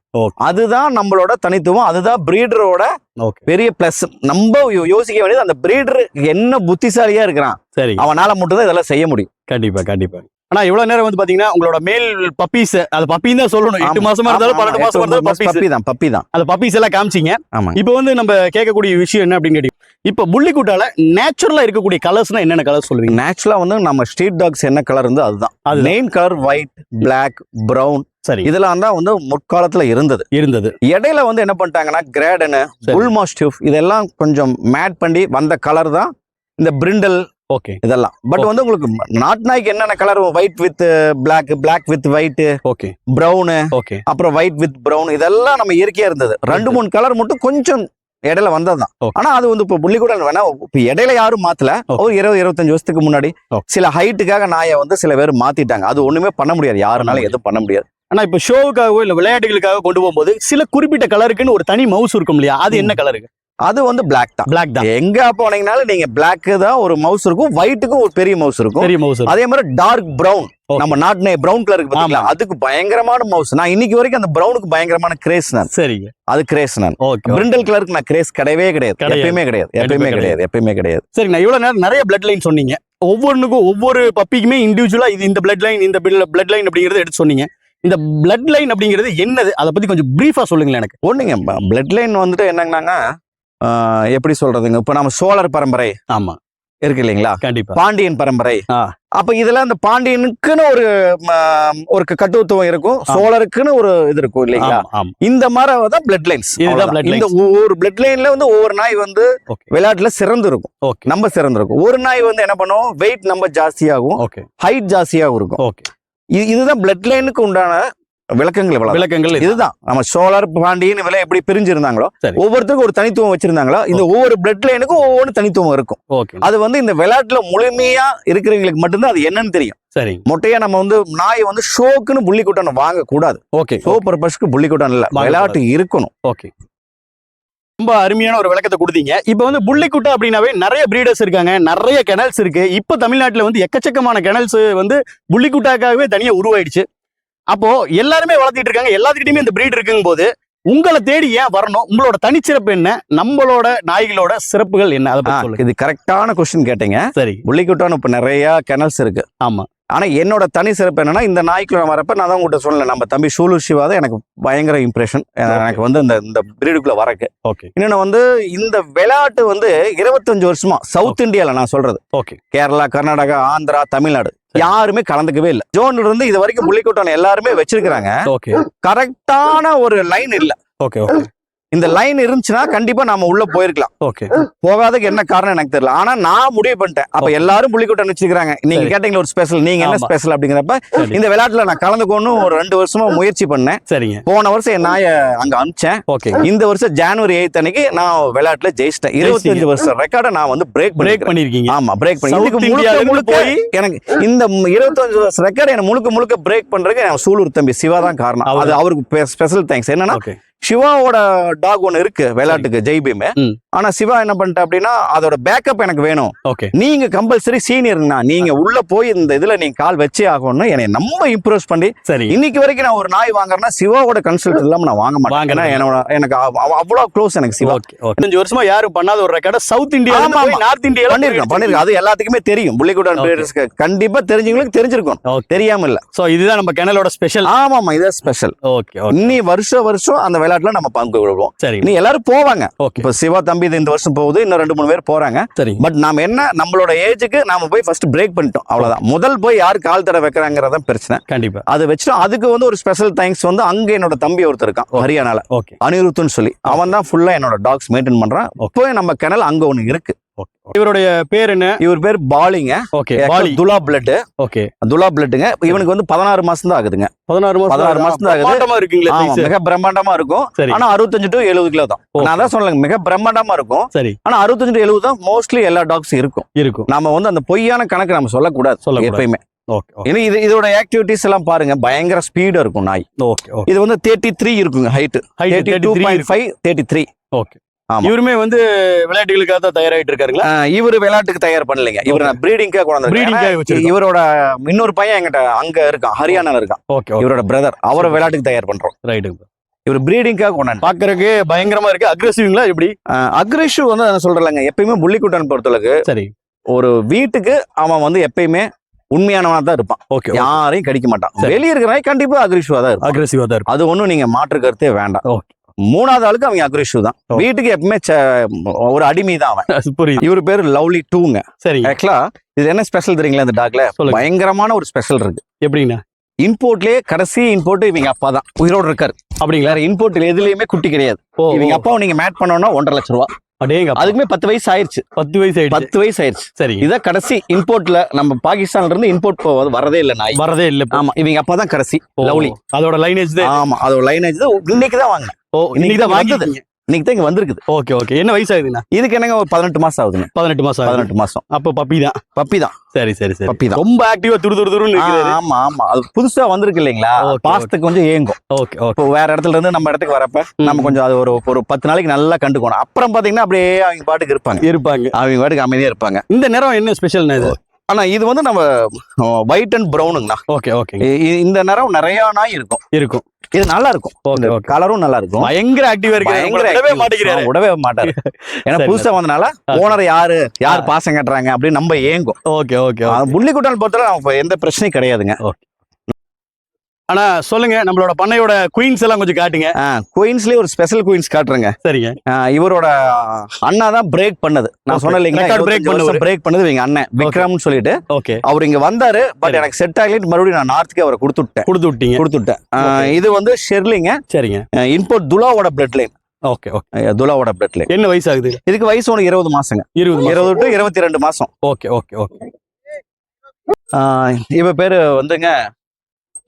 அதுதான் நம்மளோட தனித்துவம். அதுதான் பிரீடரோட ஓகே பெரிய பிளஸ் நம்ம யோசிக்க வேண்டியது அந்த பிரீடர் என்ன புத்திசாலியா இருக்கிறான். சரிங்க. அவனால மட்டும் தான் இதெல்லாம் செய்ய முடியும். கண்டிப்பா கண்டிப்பா. ஆனா இவ்வளவு நேரம் வந்து பாத்தீங்கன்னா உங்களோட மேல் பப்பீஸ் அது பப்பின்னு தான் சொல்லணும். எட்டு மாசமா இருந்தாலும் பன்னெண்டு மாசமா இருந்தாலும் பப்பி தான் பப்பி தான். அந்த பப்பீஸ் எல்லாம் காமிச்சிங்க. ஆமா. இப்போ வந்து நம்ம கேட்கக்கூடிய விஷயம் என்ன அப்படின்னு கேட்டீங்க? இப்போ புள்ளிக்குட்டால நேச்சுரலா இருக்கக்கூடிய கலர்ஸ்னா என்னென்ன கலர் சொல்லுவீங்க? நேச்சுரலா வந்து நம்ம ஸ்ட்ரீட் டாக்ஸ் என்ன கலர் இருந்தோ அதுதான். அதுதான். Main colour white black brown சரி. இதெல்லாம் தான் வந்து முற்காலத்துல இருந்தது. இருந்தது. இடையில வந்து என்ன பண்ணிட்டாங்கன்னா கிரேடனு. புல் மாஸ்டிஃப் இதெல்லாம் கொஞ்சம் மேட் பண்ணி வந்த கலர் தான் இந்த பிரிண்டல் ஓகே. இதெல்லாம். பட். வந்து உங்களுக்கு நாட் நாய்க்கு என்னென்ன colour white with black black with white okay. Brown okay. அப்புறம் ஒயிட் வித் பிரவுன் இதெல்லாம் நம்ம இயற்கையா இருந்தது. ரெண்டு மூணு கலர் மட்டும் கொஞ்சம் இடையில வந்ததுதான். ஆனா அது வந்து இப்போ புள்ளிக்கூட வேணா இப்ப இடையில யாரும் மாத்தல. ஒரு இருபது இருபத்தஞ்சு வருஷத்துக்கு முன்னாடி. சில ஹைட்டுக்காக நாயை வந்து சில பேர் மாத்திட்டாங்க. அது ஒண்ணுமே பண்ண முடியாது. யாருனாலும் எதுவும் பண்ண முடியாது. ஆனா இப்போ ஷோவுக்காகவோ இல்ல விளையாட்டுகளுக்காக கொண்டு போகும்போது சில குறிப்பிட்ட கலருக்குன்னு ஒரு தனி மவுஸ் இருக்கும் இல்லையா? அது என்ன கலருக்கு அது வந்து பிளாக் தான். பிளாக் தான். எங்க போனீங்கனாலும் நீங்க பிளாக் தான் ஒரு மவுஸ் இருக்கும் ஒயிட்டுக்கும் ஒரு பெரிய மவுஸ் இருக்கும். பெரிய மவுஸ் அதே மாதிரி டார்க் Okay. நம்ம நாட்டு பிரவுன் கலர் இருக்கு. அதுக்கு பயங்கரமான மவுஸ் நான் இன்னைக்கு வரைக்கும் அந்த பிரவுனுக்கு பயங்கரமான கிரேஸ் நான். சரிங்க. அது கிரேஸ் நான். ஓகே பிரிண்டல் கலருக்கு நான் கிரேஸ் கிடையவே கிடையாது. எப்பயுமே கிடையாது. எப்பயுமே கிடையாது. எப்பயுமே கிடையாது. சரி நான் இவ்வளவு நேரம் நிறைய பிளட் லைன் சொன்னீங்க. ஒவ்வொன்றுக்கும் ஒவ்வொரு பப்பிக்குமே இண்டிவிஜுவலா இது இந்த பிளட் லைன் இந்த பிளட் லைன் அப்படிங்கறது எடுத்து சொன்னீங்க. இந்த பிளட் லைன் அப்படிங்கிறது என்னது? அதை பத்தி கொஞ்சம் பிரீஃபா சொல்லுங்களேன் எனக்கு. ஒண்ணுங்க பிளட் லைன் வந்துட்டு என்னங்கன்னாங்க எப்படி சொல்றதுங்க? இப்ப நம்ம சோழர் பரம்பரை ஆமா. இருக்கு இல்லைங்களா? கண்டிப்பா. பாண்டியன் பரம்பரை. அப்ப இதுல அந்த பாண்டியனுக்குன்னு ஒரு ஒரு கட்டுத்துவம் இருக்கும். சோழருக்குன்னு ஒரு இது இருக்கும் இல்லைங்களா? இந்த மாதிரி தான் பிளட் லைன்ஸ் இந்த ஒவ்வொரு பிளட் லைன்ல வந்து ஒவ்வொரு நாய் வந்து விளையாட்டுல சிறந்து இருக்கும். நம்ம சிறந்து இருக்கும். ஒரு நாய் வந்து என்ன பண்ணும் வெயிட் நம்ம ஜாஸ்தியாகும். ஹைட் ஜாஸ்தியாகும் இருக்கும். இதுதான் பிளட் லைனுக்கு உண்டான விளக்கங்கள் விளக்கங்கள் இது. இதுதான். நம்ம சோழர் பாண்டியன் இவெல்லாம் எப்படி பிரிஞ்சிருந்தாங்களோ சரி. ஒவ்வொருத்தருக்கும் ஒரு தனித்துவம் வச்சிருந்தாங்களோ இந்த ஒவ்வொரு பிளட் லைனுக்கும் ஒவ்வொரு தனித்துவம் இருக்கும். அது வந்து இந்த விளையாட்டுல முழுமையா இருக்கிறவங்களுக்கு மட்டும்தான் அது என்னன்னு தெரியும். சரிங்க மொட்டையா நம்ம வந்து நாய் வந்து ஷோக்குன்னு புள்ளி குட்டன் வாங்க கூடாது ஓகே. ஷோ பர்பஸ்க்கு புள்ளி குட்டன் இல்ல. விளையாட்டு இருக்கணும். ஓகே. ரொம்ப அருமையான ஒரு விளக்கத்தை கொடுத்தீங்க. இப்போ வந்து புள்ளிக்குட்டை அப்படின்னாவே நிறைய பிரீடர்ஸ் இருக்காங்க. நிறைய கெனல்ஸ் இருக்கு. இப்போ தமிழ்நாட்டில் வந்து எக்கச்சக்கமான கெனல்ஸ் வந்து புள்ளிக்குட்டாக்காகவே தனியா உருவாயிடுச்சு. அப்போ எல்லாருமே வளர்த்திட்டு இருக்காங்க. எல்லாத்துக்கிட்டையுமே இந்த பிரீட் இருக்குங்க போது உங்களை தேடி ஏன் வரணும்? உங்களோட தனிச்சிறப்பு என்ன? நம்மளோட நாய்களோட சிறப்புகள் என்ன? அதை இது கரெக்டான கொஸ்டின் கேட்டீங்க. சரி. புள்ளிக்குட்டான் இப்ப நிறைய கெனல்ஸ் இருக்கு. ஆமா. ஆனா என்னோட தனி சிறப்பு என்னன்னா இந்த நாய்க்குள்ள வரப்ப நான் தான் உங்கள்கிட்ட சொல்லல. நம்ம தம்பி சூலூர் சிவா தான் எனக்கு பயங்கர இம்ப்ரெஷன் எனக்கு வந்து இந்த இந்த பிரீடுக்குள்ள வரக்கு. ஓகே இன்னொன்னு வந்து இந்த விளையாட்டு வந்து இருபத்தஞ்சு வருஷமா சவுத் இந்தியால நான் சொல்றது. ஓகே கேரளா கர்நாடகா ஆந்திரா தமிழ்நாடு. யாருமே கலந்துக்கவே இல்லை. ஜோன்ல இருந்து இது வரைக்கும் புள்ளிக்கோட்டான் எல்லாருமே வச்சிருக்கிறாங்க. ஓகே கரெக்டான ஒரு லைன் இல்ல. ஓகே ஓகே இந்த லைன் இருந்துச்சுன்னா கண்டிப்பா நாம உள்ள போயிருக்கலாம். ஓகே போகாததுக்கு என்ன காரணம் எனக்கு தெரியல. ஆனா நான் முடிவு பண்ணிட்டேன். அப்ப. எல்லாரும் புள்ளிக்கோட்டன் வச்சிருக்காங்க நீங்க. கேட்டீங்களா ஒரு ஸ்பெஷல் நீங்க என்ன. ஸ்பெஷல் அப்படிங்கிறப்ப இந்த விளையாட்டுல நான் கலந்துக்கணும் ஒரு ரெண்டு வருஷமா முயற்சி பண்ணேன். சரிங்க. போன வருஷம் என் நாயை அங்க அனுப்பிச்சேன். ஓகே இந்த வருஷம் ஜனவரி எயித் அன்னைக்கு நான் விளையாட்டுல ஜெயிச்சிட்டேன். இருபத்தஞ்சு வருஷம் ரெக்கார்டை நான் வந்து பிரேக் பிரேக் பண்ணிருக்கீங்க. ஆமா பிரேக் பண்ணி. இதுக்கு முழுக்க போய் எனக்கு இந்த இருபத்தஞ்சு வருஷம் ரெக்கார்டு எனக்கு முழுக்க முழுக்க பிரேக் பண்றதுக்கு சூலூர் தம்பி சிவா தான் காரணம். அது அவருக்கு ஸ்பெஷல் தேங்க்ஸ் என்னன்னா சிவாவோட டாக் ஒன்னு இருக்கு விளையாட்டுக்கு ஜெய்பீம். ஆனா சிவா என்ன பண்ணிட்ட அப்படின்னா அதோட பேக்கப் எனக்கு வேணும். ஓகே. நீங்க கம்பல்சரி சீனியர்னா நீங்க உள்ள போய் இந்த இதுல நீங்க கால் வச்சே ஆகணும்னு என்னை ரொம்ப இம்ப்ரெஸ் பண்ணி சரி. இன்னைக்கு வரைக்கும் நான் ஒரு நாய் வாங்குறேன்னா சிவாவோட கன்சல்ட் இல்லாம நான் வாங்க மாட்டேன். என்னோட எனக்கு அவ- அவ- அவ்வளவு க்ளோஸ் எனக்கு சிவா. அஞ்சு வருஷமா யாரும் பண்ணாத ஒரு record south India. North India பண்ணிருக்கேன் பண்ணிருக்கேன் அது எல்லாத்துக்குமே தெரியும். புள்ளிக்குடன் கண்டிப்பா தெரிஞ்சவங்களுக்கு தெரிஞ்சிருக்கும். தெரியாம இல்ல. சோ இதுதான் நம்ம கெனலோட ஸ்பெஷல் ஆமா ஆமா இதான் ஸ்பெஷல் ஓகே இன்னி வருஷம் வருஷம் அந்த விளையாட்டுல நம்ம பங்கு விடுவோம். சரி இனி எல்லாரும் போவாங்க. இப்ப சிவா தம்பி இது இந்த வருஷம் போகுது இன்னும் ரெண்டு மூணு பேர் போறாங்க. சரி பட் நாம என்ன நம்மளோட ஏஜுக்கு நாம போய் ஃபர்ஸ்ட் பிரேக் பண்ணிட்டோம். அவ்வளவுதான். முதல் போய் யார் கால் தட வைக்கிறாங்கிறதான் பிரச்சனை. கண்டிப்பா. அதை வச்சுட்டு அதுக்கு வந்து ஒரு ஸ்பெஷல் தேங்க்ஸ் வந்து அங்க என்னோட தம்பி ஒருத்தர் இருக்கான். ஹரியானால. ஓகே. அனிருத்துன்னு சொல்லி. அவன் தான் ஃபுல்லா என்னோட டாக்ஸ் மெயின்டைன் பண்றான். இப்போ நம்ம கிணல் அங்க ஒண்ணு இருக்கு. இவருடைய பேர் என்ன? இவர் பேர் பாலிங்க. Okay poly. துலா பிளட் ஓகே துலா பிளட்டுங்க இவனுக்கு வந்து பதினாறு மாசம் தான் ஆகுதுங்க. பதினாறு மாசம் 16 மாசம் தான் ஆகுது. பிரம்மாண்டமா இருக்குங்களே. மிக பிரம்மாண்டமா இருக்கும். ஆனா அறுபத்தஞ்சு டு எழுபது கிலோ தான். நான் தான் சொல்லலைங்க மிக பிரம்மாண்டமா இருக்கும். சரி. ஆனா அறுபத்தஞ்சு டு எழுபது தான் மோஸ்ட்லி எல்லா டாக்ஸ் இருக்கும். இருக்கும். நாம வந்து அந்த பொய்யான கணக்கு நம்ம சொல்லக்கூடாது சொல்லக்கூடாது. எப்பயுமே. ஏன்னா இது இதோட ஆக்டிவிட்டிஸ் எல்லாம் பாருங்க. பயங்கர ஸ்பீடா இருக்கும் நாய். இது வந்து தேர்ட்டி த்ரீ இருக்குங்க height thirty two point five thirty three okay. இவருமே வந்து விளையாட்டுகளுக்காக தான் தயாராயிட்டு இருக்காருங்களா? இவர் விளையாட்டுக்கு தயார் பண்ணலைங்க. இவர் நான் பிரீடிங்காக வந்திருக்கேன். வச்சிருக்கோம். இவரோட இன்னொரு பையன் என்கிட்ட அங்க இருக்கான் ஹரியானால இருக்கான். Okay okay. இவரோட பிரதர் அவரை. விளையாட்டுக்கு தயார் பண்றோம். ரைட்டுங்க இவர் பிரீடிங்காக கொண்டாந்து பாக்குறதுக்கு பயங்கரமா இருக்கு. அக்ரெசிவ்ங்களா எப்படி? அக்ரிஷு வந்து நான் சொல்றேன்லங்க. எப்பயுமே புள்ளிக்குட்டன் பொறுத்தளவுக்கு சரி. ஒரு வீட்டுக்கு அவன் வந்து எப்பயுமே உண்மையானவனா தான் இருப்பான். ஓகே யாரையும் கடிக்க மாட்டான். வெளிய இருக்கிற நாய் கண்டிப்பா அக்ரிஷுவா தான் அக்ரெசிவா தான் அது ஒண்ணும் நீங்க மாற்று கருத்தே வேண்டாம். Okay. மூணாவது ஆளுக்கு அவங்க அக்ரிஷு தான். Okay. வீட்டுக்கு எப்பவுமே ஒரு அடிமை தான் அவன். புரியுது. இவர் பேரு லவ்லி டூங்க. சரிங்க ஆக்சுவலா இது என்ன ஸ்பெஷல் தெரியுங்களா இந்த டாக்ல. பயங்கரமான ஒரு ஸ்பெஷல் இருக்கு. எப்படிங்கண்ணா இம்போர்ட்லயே கடைசி இம்போர்ட் இவங்க அப்பா தான். உயிரோடு இருக்காரு. அப்படிங்களா? வேற இம்போர்ட் எதுலயுமே குட்டி கிடையாது. இவங்க அப்பாவை நீங்க மேட் பண்ணோம்னா ஒன்றரை லட்சம் ரூபா. அதுக்குமே பத்து வயசு ஆயிருச்சு. பத்து வயசு ஆயிடுச்சு. பத்து வயசு ஆயிருச்சு. சரி. இதான் கடைசி இம்போர்ட்ல நம்ம பாகிஸ்தான்ல இருந்து இம்போர்ட் வரதே இல்ல நாய். வரதே இல்ல. ஆமா இவங்க அப்பா தான் கடைசி. லவ்லி. அதோட லைனேஜ் தான். ஆமா அது லைனேஜ் தான். இன்னைக்கு தான் வாங்கினேன். ஓ இன்னைக்கு தான் வந்தது. இன்னைக்கு தான் இங்க வந்திருக்குது. Okay okay. என்ன வயசு ஆகுதுண்ணா? இதுக்கு என்னங்க ஒரு பதினெட்டு மாசம் ஆகுதுங்க பதினெட்டு மாசம். பதினெட்டு மாசம். அப்ப பப்பி தான். பப்பி தான். சரி சரி சரி. பப்பி தான். ரொம்ப ஆக்டிவா துரு துருன்னு ஆமா ஆமா. அது புதுசா வந்திருக்கு இல்லைங்களா? பாசத்துக்கு கொஞ்சம் ஏங்கும். Okay okay. இப்போ வேற இடத்துல இருந்து நம்ம இடத்துக்கு வரப்ப நம்ம கொஞ்சம் அது ஒரு ஒரு பத்து நாளைக்கு நல்லா கண்டுக்கணும். அப்புறம் பாத்தீங்கன்னா அப்படியே அவங்க பாட்டுக்கு இருப்பாங்க. இருப்பாங்க. அவங்க பாட்டுக்கு அமைதியா இருப்பாங்க. இந்த நிறம் என்ன ஸ்பெஷல்னா இது? ஆனா இது வந்து நம்ம ஒயிட் அண்ட் ப்ரௌனுங்கண்ணா ஓகே ஓகே இந்த நிறம் நிறைய நாய் இருக்கும். இருக்கும். இது நல்லா இருக்கும் கலரும் நல்லா இருக்கும் பயங்கர ஆக்டிவா இருக்கு விடவே மாட்டாரு. [LAUGHS] ஏன்னா புதுசா வந்தனால ஓனர் யாரு யார் பாசம் கட்டுறாங்க அப்படின்னு நம்ம ஏங்கும். ஓகே ஓகே புள்ளி குட்டால் பொறுத்தவரை எந்த பிரச்சனையும் கிடையாதுங்க. ஓகே. ஆனா சொல்லுங்க நம்மளோட பண்ணையோட குயின்ஸ் எல்லாம் கொஞ்சம் காட்டுங்க. குயின்ஸ்லயே ஒரு ஸ்பெஷல் குயின்ஸ் காட்டுறேங்க. சரிங்க. இவரோட அண்ணா தான் பிரேக் பண்ணது. நான் இல்லைங்களா Record break பண்ணவரு. பிரேக் பண்ணது எங்க அண்ணன் விக்ரம்னு சொல்லிட்டு. ஓகே அவர் இங்க வந்தாரு பட். எனக்கு செட் ஆகலிட்டு மறுபடியும் நான் நார்த்துக்கு அவரை கொடுத்துட்டேன். கொடுத்து விட்டீங்க. கொடுத்துட்டேன். ஆஹ் Okay. இது வந்து ஷெர்லிங்க சரிங்க. இன்போர்ட் துலாவோட பிளட் லைன் ஓகே ஓகே துலாவோட பிளட் லைன் என்ன வயசு ஆகுது இதுக்கு வயசு உனக்கு இருபது மாசங்க. இருபது இருபது டு இருபத்தி ரெண்டு மாசம். ஓகே ஓகே ஓகே இவ பேரு வந்துங்க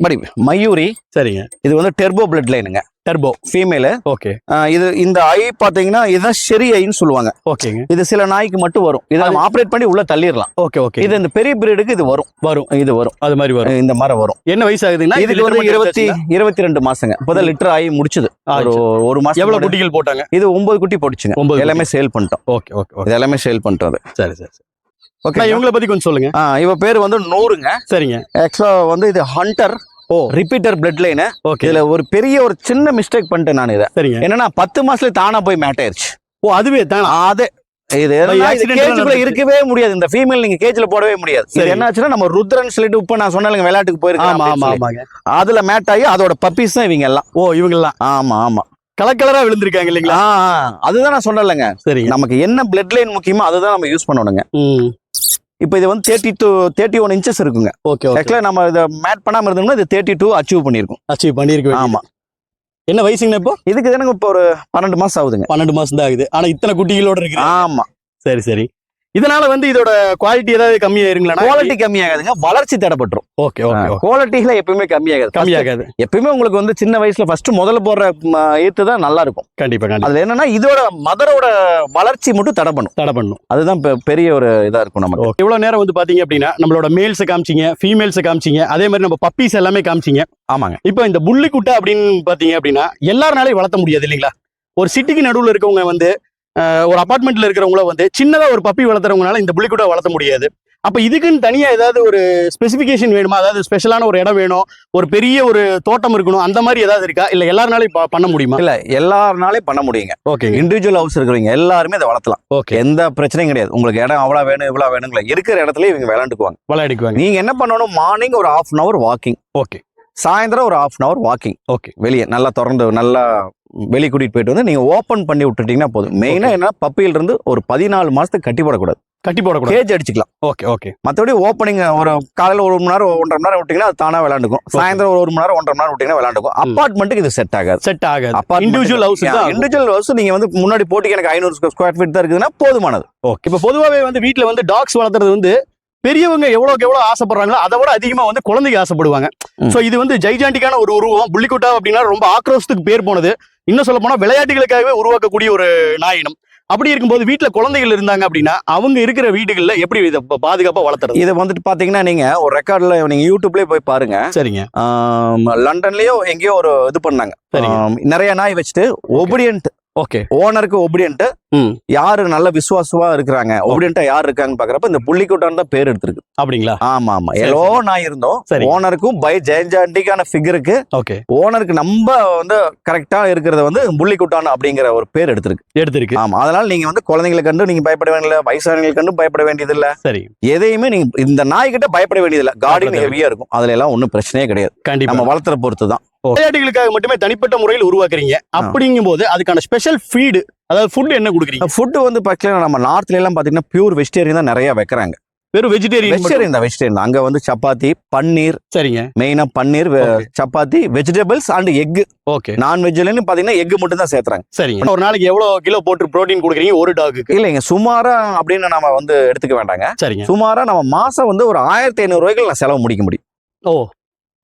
மடி மயூரி. சரிங்க. இது வந்து டெர்போ பிளட் லைனுங்க டர்போ ஃபீமேலு ஓகே இது இந்த ஐ பாத்தீங்கன்னா இதுதான் ஷெரி ஐன்னு சொல்லுவாங்க. ஓகேங்க இது சில நாய்க்கு மட்டும் வரும். இதை நம்ம ஆப்ரேட் பண்ணி உள்ள தள்ளிடலாம். ஓகே ஓகே இது இந்த பெரிய பிரீடுக்கு இது வரும். வரும். இது வரும். அது மாதிரி வரும். இந்த மாதிரி வரும். என்ன வயசு ஆகுதுன்னா இதுக்கு வந்து இருபத்தி இருபத்தி ரெண்டு மாசங்க. இப்போதான் லிட்டர் ஆகி முடிச்சது. ஒரு ஒரு மாசம் எவ்வளவு. குட்டிகள் போட்டாங்க? இது ஒன்பது குட்டி போட்டுச்சுங்க. ஒன்பது எல்லாமே சேல் பண்ணிட்டோம். ஓகே ஓகே இது எல்லாமே சேல் பண்ணிட்டோம் அது. சரி சரி சரி. ஓகே இவங்கள பத்தி கொஞ்சம் சொல்லுங்க. இவ பேர் வந்து நூறுங்க சரிங்க. ஆக்சுவலா வந்து இது ஹண்டர் ஓ. Repeater blood line okay. இதுல ஒரு பெரிய ஒரு சின்ன மிஸ்டேக் பண்ணிட்டேன் நான் இதை. சரிங்க. என்னன்னா பத்து மாசத்துல தானா போய் மேட் ஆயிருச்சு. ஓ அதுவே தானா? அதே இது எல்லாம் கேஜுக்குள்ள. இருக்கவே முடியாது. இந்த ஃபீமேல் நீங்க கேஜ்ல போடவே முடியாது. இது. என்னாச்சுன்னா நம்ம ருத்ரன் சொல்லிட்டு இப்ப நான் சொன்னேன் விளையாட்டுக்கு ஆமா ஆமா போயிருக்கேன் ஆமாங்க. அதுல மேட் ஆகி அதோட பப்பீஸ் தான் இவங்க எல்லாம். ஓ இவங்கெல்லாம். ஆமா ஆமா. கலர் கலரா விழுந்திருக்காங்க இல்லைங்களா? அதுதான் நான் சொன்னேன்லங்க. சரிங்க நமக்கு என்ன பிளட் லைன் முக்கியமோ அதுதான் நம்ம யூஸ் பண்ணணுங்க. இப்போ இது வந்து thirty two thirty one inches இருக்குங்க. ஓகே ஆக்சுவலாக நம்ம இதை மேட் பண்ணாம இருந்தோம்னா இது தேர்ட்டி டூ அச்சீவ் பண்ணியிருக்கும் அச்சீவ் பண்ணிருக்க ஆமா. என்ன வயசுங்கண்ணா இப்போ? இதுக்கு தானே இப்போ ஒரு பன்னெண்டு மாசம் ஆகுதுங்க. பன்னெண்டு மாசம் தான் ஆகுது. ஆனா இத்தனை குட்டிகளோட இருக்கு ஆமா. சரி சரி. இதனால வந்து இதோட குவாலிட்டி ஏதாவது கம்மியாயிருங்களா? குவாலிட்டி கம்மியாகாதுங்க. வளர்ச்சி தடைப்பட்டுரும். ஓகே ஓகே குவாலிட்டில எப்பயுமே கம்மியாகாது. கம்மியாகாது. எப்பயுமே உங்களுக்கு வந்து சின்ன வயசுல ஃபர்ஸ்ட் முதல்ல போடுற ம, ஈத்து தான் நல்லா இருக்கும் கண்டிப்பா கண்டிப்பா. அதுல என்னன்னா இதோட மதரோட வளர்ச்சி மட்டும் தடை பண்ணும். தடை பண்ணும். அதுதான் பெ- பெரிய ஒரு இதா இருக்கும் நமக்கு. இவ்வளவு நேரம் வந்து பாத்தீங்க அப்படின்னா நம்மளோட மேல்ஸை காமிச்சிங்க ஃபீமேல்ஸை காமிச்சிங்க அதே மாதிரி நம்ம பப்பீஸ் எல்லாமே காமிச்சிங்க. ஆமாங்க. இப்போ இந்த புள்ளிக்குட்டை அப்படின்னு பாத்தீங்க அப்படின்னா எல்லாருனாலையும் வளர்த்த முடியாது இல்லைங்களா? ஒரு சிட்டிக்கு நடுவுல இருக்கவங்க வந்து ஒரு அபார்ட்மெண்ட்ல இருக்கிறவங்கள வந்து சின்னதா ஒரு பப்பி வளர்த்துறவங்கனால இந்த புள்ளிக்குட்டை வளர்த்த முடியாது. அப்ப இதுக்குன்னு தனியா ஏதாவது ஒரு ஸ்பெசிபிகேஷன் வேணுமா? அதாவது ஸ்பெஷலான ஒரு இடம் வேணும் ஒரு பெரிய ஒரு தோட்டம் இருக்கணும் அந்த மாதிரி ஏதாவது இருக்கா? இல்ல எல்லாருனாலையும் பண்ண முடியுமா? இல்ல எல்லாருனாலையும் பண்ண முடியுங்க. ஓகேங்க இண்டிவிஜுவல் ஹவுஸ் இருக்கிறவங்க எல்லாருமே இதை வளர்த்தலாம். ஓகே எந்த பிரச்சனையும் கிடையாது. உங்களுக்கு இடம் அவ்வளவு வேணும் இவ்வளவு வேணுங்களா இருக்கிற இடத்துல இவங்க விளையாண்டுக்குவாங்க. விளையாடிக்குவாங்க. நீங்க என்ன பண்ணணும்? மார்னிங் ஒரு half an hour walking okay சாயந்தரம் ஒரு half an hour walking okay வெளியே நல்லா திறந்து நல்லா வெளியே கூட்டிட்டு போயிட்டு வந்து நீங்க ஓப்பன் பண்ணி விட்டுட்டீங்கன்னா போதும். மெயினா என்ன பப்பியில இருந்து ஒரு பதினாலு மாசத்துக்கு கட்டி போடக்கூடாது. கட்டி போடக்கூடாது. கேஜ் அடிச்சுக்கலாம். ஓகே ஓகே மற்றபடி ஓப்பனிங் ஒரு காலையில ஒரு மணி நேரம் ஒன்றரை மணி நேரம் விட்டீங்கன்னா அது தானா விளையாண்டுக்கும். சாயந்தரம் ஒரு மணி நேரம் ஒன்றரை மணி நேரம் விட்டீங்கன்னா விளையாண்டுக்கும். அப்பார்ட்மெண்ட்டுக்கு இது செட் ஆகாது. செட் ஆகாது. இண்டிவிஜுவல் ஹவுஸ் இண்டிவிஜுவல் ஹவுஸ் நீங்க வந்து முன்னாடி போட்டிக்கு எனக்கு ஐநூறு ஸ்கொயர் ஃபீட் தான் இருக்குதுன்னா போதுமானது. ஓகே இப்போ பொதுவாகவே வந்து வீட்டில் வந்து டாக்ஸ் வளர்த்துறது வந்து பெரியவங்க எவ்வளோக்கு எவ்வளோ ஆசைப்படுறாங்களோ அதை விட அதிகமாக வந்து குழந்தைங்க ஆசைப்படுவாங்க. ஸோ இது வந்து ஜைஜாண்டிக்கான ஒரு உருவம். புள்ளிக்குட்டா அப்படின்னா ரொம்ப ஆக்ரோஷத்துக்கு பேர் போனது. இன்னும் சொல்ல போனால் விளையாட்டுகளுக்காகவே உருவாக்கக்கூடிய ஒரு நாயினம். அப்படி இருக்கும்போது வீட்டில் குழந்தைகள் இருந்தாங்க அப்படின்னா அவங்க இருக்கிற வீடுகளில் எப்படி இதை பா- பாதுகாப்பா வளர்த்துறது? இது வந்துட்டு பாத்தீங்கன்னா நீங்க ஒரு ரெக்கார்ட்ல நீங்க யூடியூப்லயே போய் பாருங்க. சரிங்க. லண்டன்லயோ எங்கேயோ ஒரு இது பண்ணாங்க. நிறைய நாய் வச்சுட்டு ஒபிடியன்ட் ஓகே ஓனருக்கு ஒபிடியன்ட் ம். யாரு நல்ல விசுவாசமா இருக்கிறாங்க? ஒபிடியன்ட்டா யார் இருக்காங்கன்னு பாக்குறப்ப இந்த புள்ளிக்குட்டான் தான் பேர் எடுத்திருக்கு. அப்படிங்களா? ஆமா ஆமா எல்லோ நாய் இருந்தோம். ஓனருக்கும் பை ஜெயஞ்சாண்டிக்கான ஃபிகருக்கு ஓகே ஓனருக்கு நம்ம வந்து கரெக்டா இருக்கிறத வந்து புள்ளிக்குட்டான் அப்படிங்கிற ஒரு பேர் எடுத்திருக்கு. எடுத்திருக்கு. ஆமா. அதனால நீங்க வந்து குழந்தைங்களை கண்டு நீங்க பயப்பட வேண்டியதில்ல. வயசானவங்களை கண்டு பயப்பட வேண்டியதில்ல. சரி. எதையுமே நீங்க இந்த நாய்கிட்ட பயப்பட வேண்டியதில்ல. கார்டின் பயப்பட ஹெவியா இருக்கும். அதுல எல்லாம் ஒன்றும் பிரச்சனையே கிடையாது. நம்ம வளர்த்துற பொறுத்து தான் விளையாட்டுகளுக்காக மட்டுமே தனிப்பட்ட முறையில் உருவாக்குறீங்க. அப்படிங்கும்போது அதுக்கான ஸ்பெஷல் ஃபீடு அதாவது ஃபுட் என்ன கொடுக்குறீங்க? ஃபுட்டு வந்து பார்த்தீங்கன்னா நம்ம நார்த்ல எல்லாம் பாத்தீங்கன்னா பியூர் வெஜிடேரியன் தான் நிறைய வைக்கிறாங்க. வெறும் வெஜிடேரியன் வெஜிடேரியன் தான் வெஜிடேரியன் அங்க வந்து சப்பாத்தி பன்னீர் சரிங்க. மெயினா paneer. Chapati vegetables and egg okay நான்வெஜ்லன்னு பாத்தீங்கன்னா எக் மட்டும் தான் சேர்த்துறாங்க. சரிங்க. ஒரு நாளைக்கு எவ்வளவு கிலோ போட்டு புரோட்டீன் கொடுக்குறீங்க ஒரு டாகுக்கு இல்லைங்க சுமாரா அப்படின்னு நம்ம வந்து எடுத்துக்க வேண்டாங்க. சரிங்க. சுமாரா நம்ம மாசம் வந்து ஒரு ஆயிரத்தி ஐநூறு ரூபாய்க்கு நான் செலவு முடிக்க முடியும். ஓ.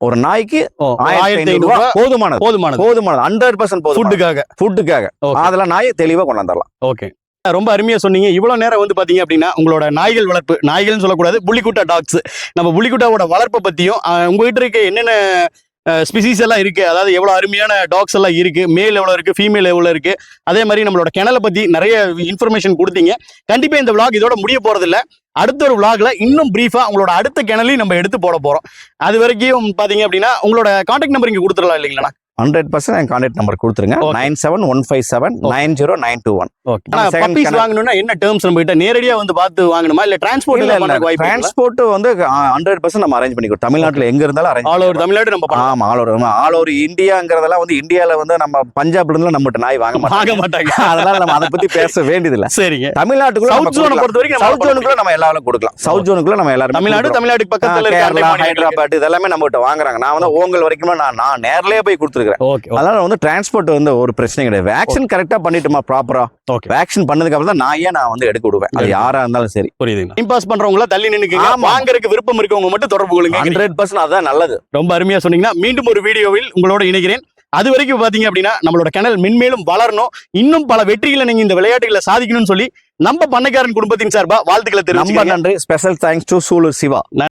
ஒரு நாய்க்கு ஆயிரத்தி ஐநூறு போதுமானது. போதுமானது. போதுமானது. ஹண்ட்ரட் பர்சன்ட் ஃபுட்டுக்காக ஃபுட்டுக்காக அதெல்லாம் நாயை தெளிவா கொண்டாந்துடலாம். ஓகே ரொம்ப அருமையா சொன்னீங்க. இவ்வளவு நேரம் வந்து பாத்தீங்க அப்படின்னா உங்களோட நாய்கள் வளர்ப்பு நாய்கள்னு சொல்லக்கூடாது புள்ளிக்குட்டா டாக்ஸ் நம்ம புள்ளிக்குட்டாவோட வளர்ப்பை பத்தியும் அஹ், உங்ககிட்ட இருக்க என்னென்ன ஸ்பிசிஸ் எல்லாம் இருக்கு. அதாவது எவ்வளோ அருமையான டாக்ஸ் எல்லாம் இருக்குது மேல் எவ்வளோ இருக்குது ஃபீமேல் எவ்வளோ இருக்குது அதே மாதிரி நம்மளோட கிணலை பற்றி நிறைய இன்ஃபர்மேஷன் கொடுத்தீங்க. கண்டிப்பாக இந்த விளாக் இதோட முடிய போகிறதில்ல அடுத்த ஒரு விளாகில் இன்னும் ப்ரீஃபாக உங்களோட அடுத்த கிணலையும் நம்ம எடுத்து போட போகிறோம் அது வரைக்கும் பார்த்தீங்க அப்படின்னா உங்களோட காண்டாக்ட் நம்பர் இங்கே கொடுத்துடலாம் இல்லைங்களா? ஹண்ட்ரட் பர்சன்ட் என் கான்டாக்ட் நம்பர் கொடுத்துருங்க. Nine seven one five seven nine zero nine two one puppies வாங்கணும்னா என்ன டேர்ம்ஸ் நம்ம கிட்ட? நேரடியா வந்து பார்த்து வாங்கணுமா? இல்ல டிரான்ஸ்போர்ட் இல்ல? டிரான்ஸ்போர்ட் வந்து ஹண்ட்ரட் பர்சன்ட் நம்ம அரேஞ்ச் பண்ணிக்கிறோம். தமிழ்நாட்டுல எங்க இருந்தாலும் அரேஞ்ச் ஆல் ஓவர் தமிழ்நாடு நம்ம பண்ணலாம். ஆமா ஆல் ஓவர் ஆல் ஓவர் இந்தியாங்கிறதெல்லாம் வந்து இந்தியால வந்து நம்ம பஞ்சாப்ல இருந்து நம்மகிட்ட நாய் வாங்க மாட்டாங்க. வாங்க மாட்டாங்க. [LAUGHS] அதனால நம்ம அதை பத்தி பேச வேண்டியதில்ல. சரிங்க. தமிழ்நாட்டுக்குள்ள சவுத் ஜோனை பொறுத்த வரைக்கும் சவுத் ஜோனுக்குள்ள நம்ம எல்லாரும் கொடுக்கலாம். சவுத் ஜோனுக்குள்ள நம்ம எல்லாரும் தமிழ்நாடு தமிழ்நாடு பக்கத்துல கேரளா. ஹைதராபாத் இதெல்லாமே நம்ம கிட்ட வாங்குறாங்க. நான் வந்து ஓங்கல் வரைக்கும் நான் நான் நேர்லயே போய் கொடுத்துருக்கேன் ஓகே, அதனால வந்து டிரான்ஸ்போர்ட் வந்து ஒரு பிரச்சனை கிடையாது. வேக்சின் கரெக்டா பண்ணிட்டுமா ப்ராப்பரா வேக்சின் பண்ணதுக்கு அப்புறம் தான் நான் ஏன் நான் வந்து எடுக்க விடுவேன்? அது யாரா இருந்தாலும் சரி. புரியுதுங்க டைம் பாஸ் பண்றவங்கள தள்ளி நின்னுக்கீங்க. ஆமா. வாங்குறதுக்கு விருப்பம் இருக்கவங்க மட்டும் தொடர்பு கொள்ளுங்க. ஹண்ட்ரட் பர்சன்ட் அதுதான் நல்லது. ரொம்ப அருமையா சொன்னீங்கன்னா மீண்டும் ஒரு வீடியோவில் உங்களோட இணைகிறேன். அது வரைக்கும் பாத்தீங்க அப்படின்னா நம்மளோட சேனல் மென்மேலும் வளரணும். இன்னும் பல வெற்றிகளை நீங்க இந்த விளையாட்டுகளை சாதிக்கணும்னு சொல்லி நம்ம பண்ணைக்காரன் குடும்பத்தின் சார்பா வாழ்த்துக்களை ரொம்ப நன்றி. Special thanks to Sulur Siva